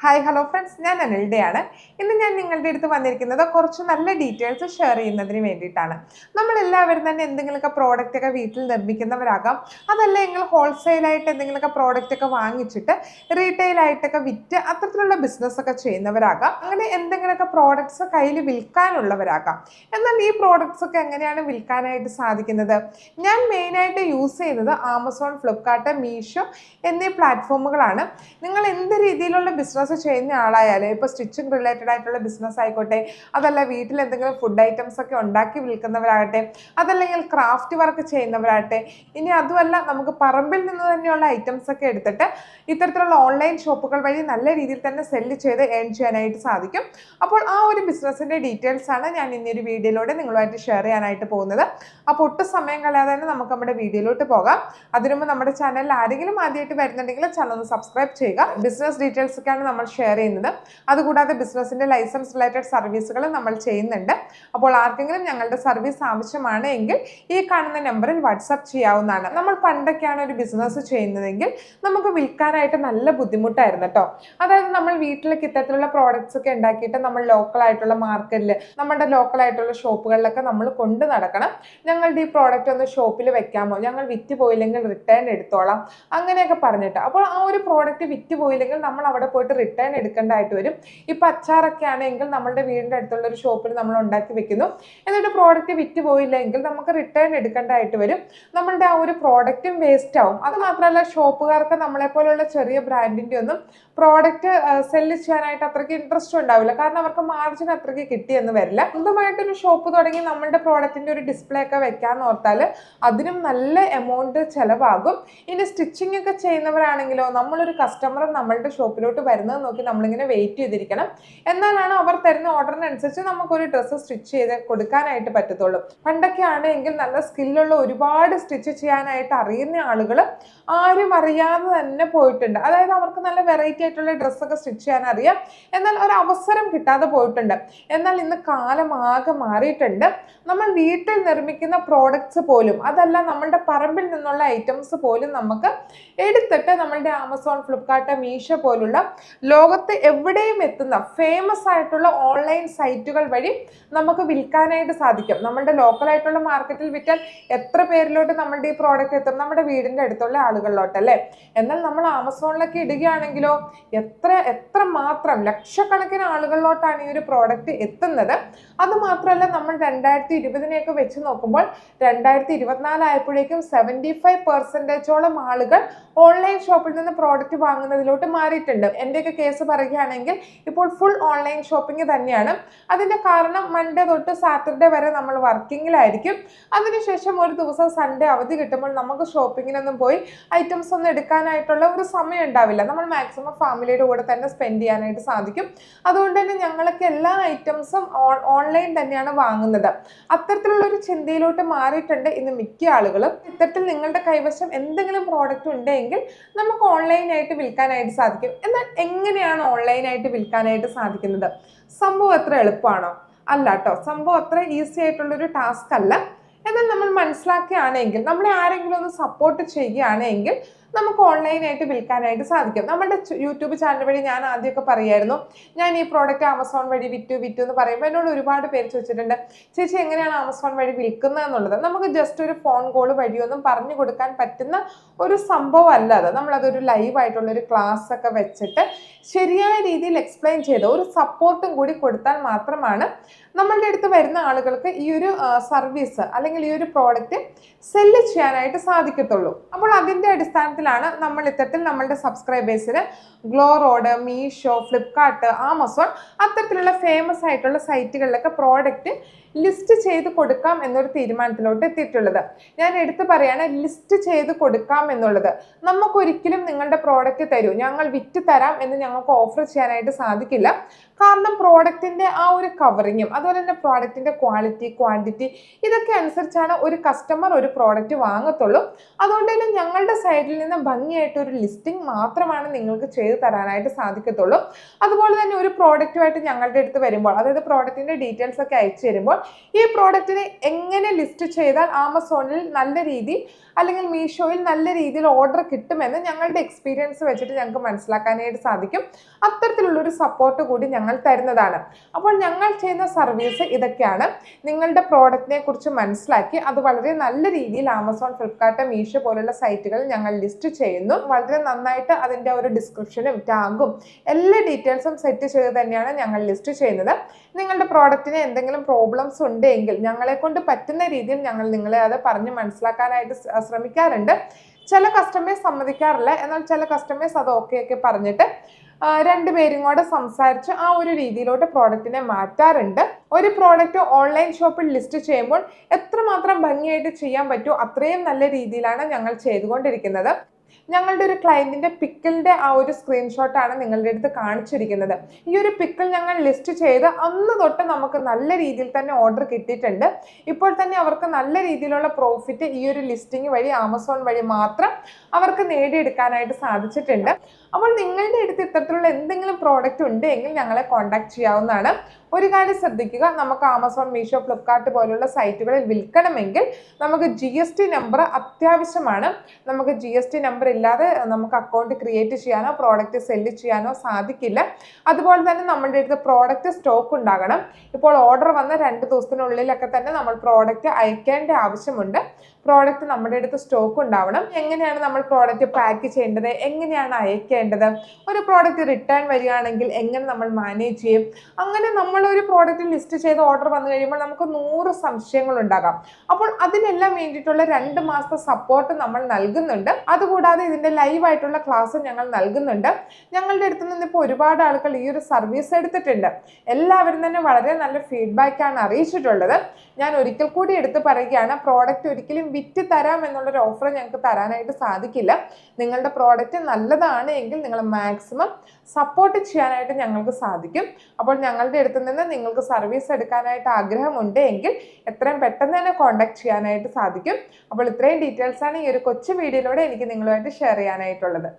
Hi hello friends ഞാൻ അനിൽഡയാണ്. ഇന്ന് ഞാൻ നിങ്ങളുടെ അടുത്ത് വന്നിരിക്കുന്നത് കുറച്ച് നല്ല ഡീറ്റെയിൽസ് ഷെയർ ചെയ്യുന്നതിന് വേണ്ടിയിട്ടാണ്. നമ്മൾ എല്ലാവരും തന്നെ എന്തെങ്കിലുമൊക്കെ പ്രോഡക്റ്റ് ഒക്കെ വീട്ടിൽ നിർമ്മിക്കുന്നവരാകാം. അതല്ല നിങ്ങൾ ഹോൾസെയിലായിട്ട് എന്തെങ്കിലുമൊക്കെ പ്രോഡക്റ്റ് ഒക്കെ വാങ്ങിച്ചിട്ട് റീറ്റെയിലായിട്ടൊക്കെ വിറ്റ് അത്തരത്തിലുള്ള ബിസിനസ് ഒക്കെ ചെയ്യുന്നവരാകാം. അങ്ങനെ എന്തെങ്കിലുമൊക്കെ പ്രോഡക്ട്സ് കയ്യിൽ വിൽക്കാനുള്ളവരാകാം. എന്നാൽ ഈ പ്രോഡക്ട്സ് ഒക്കെ എങ്ങനെയാണ് വിൽക്കാനായിട്ട് സാധിക്കുന്നത്? ഞാൻ മെയിനായിട്ട് യൂസ് ചെയ്യുന്നത് ആമസോൺ ഫ്ലിപ്കാർട്ട് മീഷോ എന്നീ പ്ലാറ്റ്ഫോമുകളാണ് നിങ്ങൾ എന്ത് രീതിയിലുള്ള ബിസിനസ് ചെയ്യുന്ന ആളായാലും ഇപ്പോൾ സ്റ്റിച്ചിങ് റിലേറ്റഡ് ആയിട്ടുള്ള ബിസിനസ് ആയിക്കോട്ടെ അതല്ല വീട്ടിൽ എന്തെങ്കിലും ഫുഡ് ഐറ്റംസ് ഒക്കെ ഉണ്ടാക്കി വിൽക്കുന്നവരാകട്ടെ അതല്ലെങ്കിൽ ക്രാഫ്റ്റ് വർക്ക് ചെയ്യുന്നവരാകട്ടെ ഇനി അതുമല്ല നമുക്ക് പറമ്പിൽ നിന്ന് തന്നെയുള്ള ഐറ്റംസ് ഒക്കെ എടുത്തിട്ട് ഇത്തരത്തിലുള്ള ഓൺലൈൻ ഷോപ്പുകൾ വഴി നല്ല രീതിയിൽ തന്നെ സെല്ല് ചെയ്ത് ഏൺ ചെയ്യാനായിട്ട് സാധിക്കും. അപ്പോൾ ആ ഒരു ബിസിനസ്സിന്റെ ഡീറ്റെയിൽസ് ആണ് ഞാൻ ഇനി ഒരു വീഡിയോയിലൂടെ നിങ്ങളുമായിട്ട് ഷെയർ ചെയ്യാനായിട്ട് പോകുന്നത്. അപ്പോൾ ഒട്ടും സമയം കളയാതെ തന്നെ നമുക്ക് നമ്മുടെ വീഡിയോയിലോട്ട് പോകാം. അതിനുമ്പോൾ നമ്മുടെ ചാനലിൽ ആരെങ്കിലും ആദ്യമായിട്ട് വരുന്നുണ്ടെങ്കിൽ ചാനൽ ഒന്ന് സബ്സ്ക്രൈബ് ചെയ്യുക. ബിസിനസ് ഡീറ്റെയിൽസ് ഒക്കെയാണ് നമ്മൾ ഷെയർ ചെയ്യുന്നത്. അതുകൂടാതെ ബിസിനസ്സിന്റെ ലൈസൻസ് റിലേറ്റഡ് സർവീസുകൾ നമ്മൾ ചെയ്യുന്നുണ്ട്. അപ്പോൾ ആർക്കെങ്കിലും ഞങ്ങളുടെ സർവീസ് ആവശ്യമാണ് എങ്കിൽ ഈ കാണുന്ന നമ്പറിൽ വാട്സപ്പ് ചെയ്യാവുന്നതാണ്. നമ്മൾ പണ്ടൊക്കെയാണ് ഒരു ബിസിനസ് ചെയ്യുന്നതെങ്കിൽ നമുക്ക് വിൽക്കാനായിട്ട് നല്ല ബുദ്ധിമുട്ടായിരുന്നു കേട്ടോ അതായത് നമ്മൾ വീട്ടിലേക്ക് ഇത്തരത്തിലുള്ള പ്രോഡക്റ്റ്സ് ഒക്കെ ഉണ്ടാക്കിയിട്ട് നമ്മൾ ലോക്കൽ ആയിട്ടുള്ള മാർക്കറ്റിൽ നമ്മുടെ ലോക്കൽ ആയിട്ടുള്ള ഷോപ്പുകളിലൊക്കെ നമ്മൾ കൊണ്ട് നടക്കണം. ഞങ്ങളുടെ ഈ പ്രോഡക്റ്റ് ഒന്ന് ഷോപ്പിൽ വെക്കാമോ? ഞങ്ങൾ വിറ്റ് പോയില്ലെങ്കിൽ റിട്ടേൺ എടുത്തോളാം. അങ്ങനെയൊക്കെ പറഞ്ഞിട്ട്. അപ്പോൾ ആ ഒരു പ്രോഡക്റ്റ് വിറ്റ് പോയില്ലെങ്കിൽ നമ്മൾ അവിടെ പോയിട്ട് റിട്ടേൺ എടുക്കേണ്ടതായിട്ട് വരും. ഇപ്പം അച്ചാറൊക്കെ ആണെങ്കിൽ നമ്മളുടെ വീടിന്റെ അടുത്തുള്ള ഒരു ഷോപ്പിൽ നമ്മൾ ഉണ്ടാക്കി വെക്കുന്നു. എന്നിട്ട് പ്രോഡക്റ്റ് വിറ്റ് പോയില്ലെങ്കിൽ നമുക്ക് റിട്ടേൺ എടുക്കേണ്ടതായിട്ട് വരും. നമ്മളുടെ ആ ഒരു പ്രോഡക്റ്റും വേസ്റ്റ് ആവും. അത് മാത്രമല്ല ഷോപ്പുകാർക്ക് നമ്മളെ പോലുള്ള ചെറിയ ബ്രാൻഡിന്റെ ഒന്നും പ്രോഡക്റ്റ് സെല്ല് ചെയ്യാനായിട്ട് അത്രയ്ക്ക് ഇൻട്രസ്റ്റ് ഉണ്ടാവില്ല. കാരണം അവർക്ക് മാർജിൻ അത്രയ്ക്ക് കിട്ടിയെന്ന് വരില്ല. സ്വന്തമായിട്ടൊരു ഷോപ്പ് തുടങ്ങി നമ്മളുടെ പ്രോഡക്റ്റിന്റെ ഒരു ഡിസ്പ്ലേ ഒക്കെ വെക്കാന്ന് ഓർത്താൽ അതിനും നല്ല എമൗണ്ട് ചിലവാകും. ഇനി സ്റ്റിച്ചിങ് ഒക്കെ ചെയ്യുന്നവരാണെങ്കിലോ നമ്മളൊരു കസ്റ്റമർ നമ്മളുടെ ഷോപ്പിലോട്ട് വരുന്നത് നോക്കി നമ്മളിങ്ങനെ വെയിറ്റ് ചെയ്തിരിക്കണം. എന്നാലാണ് അവർ തരുന്ന ഓർഡറിനനുസരിച്ച് നമുക്കൊരു ഡ്രസ്സ് സ്റ്റിച്ച് ചെയ്ത് കൊടുക്കാനായിട്ട് പറ്റത്തുള്ളൂ. പണ്ടൊക്കെ ആണെങ്കിൽ നല്ല സ്കില്ലുള്ള ഒരുപാട് സ്റ്റിച്ച് ചെയ്യാനായിട്ട് അറിയുന്ന ആളുകൾ ആരും അറിയാതെ തന്നെ പോയിട്ടുണ്ട്. അതായത് അവർക്ക് നല്ല വെറൈറ്റി ആയിട്ടുള്ള ഡ്രസ്സൊക്കെ സ്റ്റിച്ച് ചെയ്യാൻ അറിയാം. എന്നാൽ ഒരു അവസരം കിട്ടാതെ പോയിട്ടുണ്ട്. എന്നാൽ ഇന്ന് കാലം ആകെ മാറിയിട്ടുണ്ട്. നമ്മൾ വീട്ടിൽ നിർമ്മിക്കുന്ന പ്രോഡക്റ്റ്സ് പോലും അതല്ല നമ്മളുടെ പറമ്പിൽ നിന്നുള്ള ഐറ്റംസ് പോലും നമുക്ക് എടുത്തിട്ട് നമ്മളുടെ ആമസോൺ ഫ്ലിപ്കാർട്ട് മീഷോ പോലുള്ള ലോകത്ത് എവിടെയും എത്തുന്ന ഫേമസ് ആയിട്ടുള്ള ഓൺലൈൻ സൈറ്റുകൾ വഴി നമുക്ക് വിൽക്കാനായിട്ട് സാധിക്കും. നമ്മളുടെ ലോക്കലായിട്ടുള്ള മാർക്കറ്റിൽ വിറ്റാൽ എത്ര പേരിലോട്ട് നമ്മളുടെ ഈ പ്രോഡക്റ്റ് എത്തും? നമ്മുടെ വീടിന്റെ അടുത്തുള്ള ആളുകളിലോട്ട് അല്ലേ? എന്നാൽ നമ്മൾ ആമസോണിലൊക്കെ ഇടുകയാണെങ്കിലോ എത്ര എത്ര മാത്രം ലക്ഷക്കണക്കിന് ആളുകളിലോട്ടാണ് ഈ ഒരു പ്രോഡക്റ്റ് എത്തുന്നത്. അത് മാത്രമല്ല നമ്മൾ രണ്ടായിരത്തി ഇരുപതിനെയൊക്കെ വെച്ച് നോക്കുമ്പോൾ രണ്ടായിരത്തി ഇരുപത്തിനാലായപ്പോഴേക്കും സെവന്റി ഫൈവ് പെർസെന്റേജോളം ആളുകൾ ഓൺലൈൻ ഷോപ്പിൽ നിന്ന് പ്രോഡക്റ്റ് വാങ്ങുന്നതിലോട്ട് മാറിയിട്ടുണ്ട്. എന്റെയൊക്കെ കേസ് പറയുകയാണെങ്കിൽ ഇപ്പോൾ ഫുൾ ഓൺലൈൻ ഷോപ്പിംഗ് തന്നെയാണ്. അതിന്റെ കാരണം മൺഡേ തൊട്ട് സാറ്റർഡേ വരെ നമ്മൾ വർക്കിങ്ങിലായിരിക്കും അതിനുശേഷം ഒരു ദിവസം സൺഡേ അവധി കിട്ടുമ്പോൾ നമുക്ക് ഷോപ്പിങ്ങിനൊന്നും പോയി ഐറ്റംസ് ഒന്നും എടുക്കാനായിട്ടുള്ള ഒരു സമയം ഉണ്ടാവില്ല. നമ്മൾ മാക്സിമം ഫാമിലിയുടെ കൂടെ തന്നെ സ്പെൻഡ് ചെയ്യാനായിട്ട് സാധിക്കും. അതുകൊണ്ട് തന്നെ ഞങ്ങളൊക്കെ എല്ലാ ഐറ്റംസും ഓൺലൈൻ തന്നെയാണ് വാങ്ങുന്നത്. അത്തരത്തിലുള്ള ഒരു ചിന്തയിലോട്ട് മാറിയിട്ടുണ്ട് ഇന്ന് മിക്ക ആളുകളും. ഇത്തരത്തിൽ നിങ്ങളുടെ കൈവശം എന്തെങ്കിലും പ്രോഡക്റ്റ് ഉണ്ടെങ്കിൽ നമുക്ക് ഓൺലൈനായിട്ട് വിൽക്കാനായിട്ട് സാധിക്കും. എന്നാൽ എങ്ങനെയാണ് ഓൺലൈനായിട്ട് വിൽക്കാനായിട്ട് സാധിക്കുന്നത്? സംഭവം അത്ര എളുപ്പമാണോ? അല്ല കേട്ടോ സംഭവം അത്ര ഈസി ആയിട്ടുള്ളൊരു ടാസ്ക് അല്ല. എന്നാൽ നമ്മൾ മനസ്സിലാക്കുകയാണെങ്കിൽ നമ്മളെ ആരെങ്കിലും ഒന്ന് സപ്പോർട്ട് ചെയ്യുകയാണെങ്കിൽ നമുക്ക് ഓൺലൈനായിട്ട് വിൽക്കാനായിട്ട് സാധിക്കും. നമ്മുടെ യൂട്യൂബ് ചാനൽ വഴി ഞാൻ ആദ്യമൊക്കെ പറയായിരുന്നു ഞാൻ ഈ പ്രോഡക്റ്റ് ആമസോൺ വഴി വിറ്റു വിറ്റു എന്ന് പറയുമ്പോൾ എന്നോട് ഒരുപാട് പേര് ചോദിച്ചിട്ടുണ്ട് ചേച്ചി എങ്ങനെയാണ് ആമസോൺ വഴി വിൽക്കുന്നത് എന്നുള്ളത്? നമുക്ക് ജസ്റ്റ് ഒരു ഫോൺ കോൾ വഴിയൊന്നും പറഞ്ഞു കൊടുക്കാൻ പറ്റുന്ന ഒരു സംഭവം അല്ല അത്. നമ്മളതൊരു ലൈവ് ആയിട്ടുള്ള ഒരു ക്ലാസ് ഒക്കെ വെച്ചിട്ട് ശരിയായ രീതിയിൽ എക്സ്പ്ലെയിൻ ചെയ്ത് ഒരു സപ്പോർട്ടും കൂടി കൊടുത്താൽ മാത്രമാണ് നമ്മളുടെ അടുത്ത് വരുന്ന ആളുകൾക്ക് ഈ ഒരു സർവീസ് അല്ലെങ്കിൽ ഈ ഒരു പ്രോഡക്റ്റ് സെല്ല് ചെയ്യാനായിട്ട് സാധിക്കത്തുള്ളൂ. അപ്പോൾ അതിന്റെ അടിസ്ഥാനത്തിലാണ് നമ്മൾ ഇത്തരത്തിൽ നമ്മളുടെ സബ്സ്ക്രൈബേഴ്സിന് ഗ്ലോ റോഡ് മീഷോ ഫ്ലിപ്കാർട്ട് ആമസോൺ അത്തരത്തിലുള്ള ഫേമസ് ആയിട്ടുള്ള സൈറ്റുകളിലൊക്കെ പ്രോഡക്റ്റ് ലിസ്റ്റ് ചെയ്ത് കൊടുക്കാം എന്നൊരു തീരുമാനത്തിലോട്ട് എത്തിയിട്ടുള്ളത്. ഞാൻ എടുത്തു പറയാണ് ലിസ്റ്റ് ചെയ്ത് കൊടുക്കാം എന്നുള്ളത്. നമുക്കൊരിക്കലും നിങ്ങളുടെ പ്രോഡക്റ്റ് തരൂ. ഞങ്ങൾ വിറ്റ് തരാം എന്ന് ഞങ്ങൾക്ക് ഓഫർ ചെയ്യാനായിട്ട് സാധിക്കില്ല. കാരണം പ്രോഡക്റ്റിന്റെ ആ ഒരു കവറിങ്ങും അതുപോലെ തന്നെ പ്രോഡക്റ്റിന്റെ ക്വാളിറ്റി ക്വാണ്ടിറ്റി ഇതൊക്കെ അനുസരിച്ചാണ് ഒരു കസ്റ്റമർ ഒരു പ്രോഡക്റ്റ് വാങ്ങത്തുള്ളൂ. അതുകൊണ്ട് തന്നെ ഞങ്ങളുടെ സൈഡിൽ നിന്ന് ഭംഗിയായിട്ട് ഒരു ലിസ്റ്റിംഗ് മാത്രമാണ് നിങ്ങൾക്ക് ചെയ്തു തരാനായിട്ട് സാധിക്കത്തുള്ളൂ. അതുപോലെ തന്നെ ഒരു പ്രോഡക്റ്റുമായിട്ട് ഞങ്ങളുടെ അടുത്ത് വരുമ്പോൾ അതായത് പ്രോഡക്റ്റിന്റെ ഡീറ്റെയിൽസ് ഒക്കെ അയച്ചു തരുമ്പോൾ ഈ പ്രോഡക്റ്റിനെ എങ്ങനെ ലിസ്റ്റ് ചെയ്താൽ ആമസോണിൽ നല്ല രീതി അല്ലെങ്കിൽ മീഷോയിൽ നല്ല രീതിയിൽ ഓർഡർ കിട്ടുമെന്ന് ഞങ്ങളുടെ എക്സ്പീരിയൻസ് വെച്ചിട്ട് ഞങ്ങൾക്ക് മനസ്സിലാക്കാനായിട്ട് സാധിക്കും. അത്തരത്തിലുള്ളൊരു സപ്പോർട്ട് കൂടി ഞങ്ങൾ തരുന്നതാണ്. അപ്പോൾ ഞങ്ങൾ ചെയ്യുന്ന സർവീസ് ഇതൊക്കെയാണ്. നിങ്ങളുടെ പ്രോഡക്റ്റിനെ കുറിച്ച് മനസ്സിലാക്കി അത് വളരെ നല്ല രീതിയിൽ ആമസോൺ ഫ്ലിപ്കാർട്ട് മീഷോ പോലുള്ള സൈറ്റുകൾ ഞങ്ങൾ ലിസ്റ്റ് ചെയ്യുന്നു. വളരെ നന്നായിട്ട് അതിന്റെ ഒരു ഡിസ്ക്രിപ്ഷനും ടാഗും എല്ലാ ഡീറ്റെയിൽസും സെറ്റ് ചെയ്ത് തന്നെയാണ് ഞങ്ങൾ ലിസ്റ്റ് ചെയ്യുന്നത്. നിങ്ങളുടെ പ്രോഡക്റ്റിന് എന്തെങ്കിലും പ്രോബ്ലംസ് ഉണ്ടെങ്കിൽ ഞങ്ങളെ കൊണ്ട് പറ്റുന്ന രീതിയിൽ ഞങ്ങൾ നിങ്ങളെ അത് പറഞ്ഞ് മനസ്സിലാക്കാനായിട്ട് ശ്ര- ശ്രമിക്കാറുണ്ട്. ചില കസ്റ്റമേഴ്സ് സമ്മതിക്കാറില്ല. എന്നാൽ ചില കസ്റ്റമേഴ്സ് അത് ഓക്കെ ഒക്കെ പറഞ്ഞിട്ട് രണ്ടുപേരും കൂടെ സംസാരിച്ച് ആ ഒരു രീതിയിലോട്ട് പ്രോഡക്റ്റിനെ മാറ്റാറുണ്ട്. ഒരു പ്രോഡക്റ്റ് ഓൺലൈൻ ഷോപ്പിൽ ലിസ്റ്റ് ചെയ്യുമ്പോൾ എത്രമാത്രം ഭംഗിയായിട്ട് ചെയ്യാൻ പറ്റുമോ അത്രയും നല്ല രീതിയിലാണ് ഞങ്ങൾ ചെയ്തുകൊണ്ടിരിക്കുന്നത്. ഞങ്ങളുടെ ഒരു ക്ലയന്റിന്റെ പിക്കിളിന്റെ ആ ഒരു സ്ക്രീൻഷോട്ടാണ് നിങ്ങളുടെ അടുത്ത് കാണിച്ചിരിക്കുന്നത്. ഈ ഒരു പിക്കിൾ ഞങ്ങൾ ലിസ്റ്റ് ചെയ്ത് അന്ന് തൊട്ട് നമുക്ക് നല്ല രീതിയിൽ തന്നെ ഓർഡർ കിട്ടിയിട്ടുണ്ട്. ഇപ്പോൾ തന്നെ അവർക്ക് നല്ല രീതിയിലുള്ള പ്രോഫിറ്റ് ഈ ഒരു ലിസ്റ്റിംഗ് വഴി ആമസോൺ വഴി മാത്രം അവർക്ക് നേടിയെടുക്കാനായിട്ട് സാധിച്ചിട്ടുണ്ട്. അപ്പോൾ നിങ്ങളുടെ അടുത്ത് ഇത്തരത്തിലുള്ള എന്തെങ്കിലും പ്രോഡക്റ്റ് ഉണ്ട് എങ്കിൽ ഞങ്ങളെ കോൺടാക്ട് ചെയ്യാവുന്നതാണ്. ഒരു കാര്യം ശ്രദ്ധിക്കുക നമുക്ക് ആമസോൺ മീഷോ ഫ്ലിപ്കാർട്ട് പോലുള്ള സൈറ്റുകളിൽ വിൽക്കണമെങ്കിൽ നമുക്ക് ജി നമ്പർ അത്യാവശ്യമാണ്. നമുക്ക് ജി ടി നമ്പർ ഇല്ലാതെ നമുക്ക് അക്കൗണ്ട് ക്രിയേറ്റ് ചെയ്യാനോ പ്രോഡക്റ്റ് സെല്ല് ചെയ്യാനോ സാധിക്കില്ല. അതുപോലെ തന്നെ നമ്മളുടെ അടുത്ത് പ്രോഡക്റ്റ് സ്റ്റോക്ക് ഉണ്ടാകണം. ഇപ്പോൾ ഓർഡർ വന്ന രണ്ട് ദിവസത്തിനുള്ളിലൊക്കെ തന്നെ നമ്മൾ പ്രോഡക്റ്റ് അയക്കേണ്ട ആവശ്യമുണ്ട്. പ്രോഡക്റ്റ് നമ്മുടെ അടുത്ത് സ്റ്റോക്ക് ഉണ്ടാവണം. എങ്ങനെയാണ് നമ്മൾ പ്രോഡക്റ്റ് പാക്ക് ചെയ്യേണ്ടത്? എങ്ങനെയാണ് അയക്കേണ്ടത്? ഒരു പ്രോഡക്റ്റ് റിട്ടേൺ വരികയാണെങ്കിൽ എങ്ങനെ നമ്മൾ മാനേജ് ചെയ്യും? അങ്ങനെ നമ്മൾ ഒരു പ്രോഡക്റ്റ് ലിസ്റ്റ് ചെയ്ത് ഓർഡർ വന്നു കഴിയുമ്പോൾ നമുക്ക് നൂറ് സംശയങ്ങൾ ഉണ്ടാകാം. അപ്പോൾ അതിനെല്ലാം വേണ്ടിയിട്ടുള്ള രണ്ട് മാസത്തെ സപ്പോർട്ട് നമ്മൾ നൽകുന്നുണ്ട്. അതുകൂടാതെ ഇതിന്റെ ഇതിന്റെ ലൈവായിട്ടുള്ള ക്ലാസ് ഞങ്ങൾ നൽകുന്നുണ്ട്. ഞങ്ങളുടെ അടുത്ത് നിന്ന് ഇപ്പോൾ ഒരുപാട് ആളുകൾ ഈ ഒരു സർവീസ് എടുത്തിട്ടുണ്ട്. എല്ലാവരും തന്നെ വളരെ നല്ല ഫീഡ്ബാക്കാണ് അറിയിച്ചിട്ടുള്ളത്. ഞാൻ ഒരിക്കൽ കൂടി എടുത്ത് പറയുകയാണ് പ്രോഡക്റ്റ് ഒരിക്കലും വിറ്റ് തരാം എന്നുള്ളൊരു ഓഫർ ഞങ്ങൾക്ക് തരാനായിട്ട് സാധിക്കില്ല. നിങ്ങളുടെ പ്രോഡക്റ്റ് നല്ലതാണ് എങ്കിൽ നിങ്ങൾ മാക്സിമം സപ്പോർട്ട് ചെയ്യാനായിട്ട് ഞങ്ങൾക്ക് സാധിക്കും. അപ്പോൾ ഞങ്ങളുടെ അടുത്ത് നിന്ന് നിങ്ങൾക്ക് സർവീസ് എടുക്കാനായിട്ട് ആഗ്രഹമുണ്ട് എങ്കിൽ എത്രയും പെട്ടെന്ന് തന്നെ കോൺടാക്ട് ചെയ്യാനായിട്ട് സാധിക്കും. അപ്പോൾ ഇത്രയും ഡീറ്റെയിൽസ് ആണ് ഈ ഒരു കൊച്ചു വീഡിയോയിലൂടെ എനിക്ക് നിങ്ങളുമായിട്ട് ഷെയർ ചെയ്യാനായിട്ടുള്ളത്.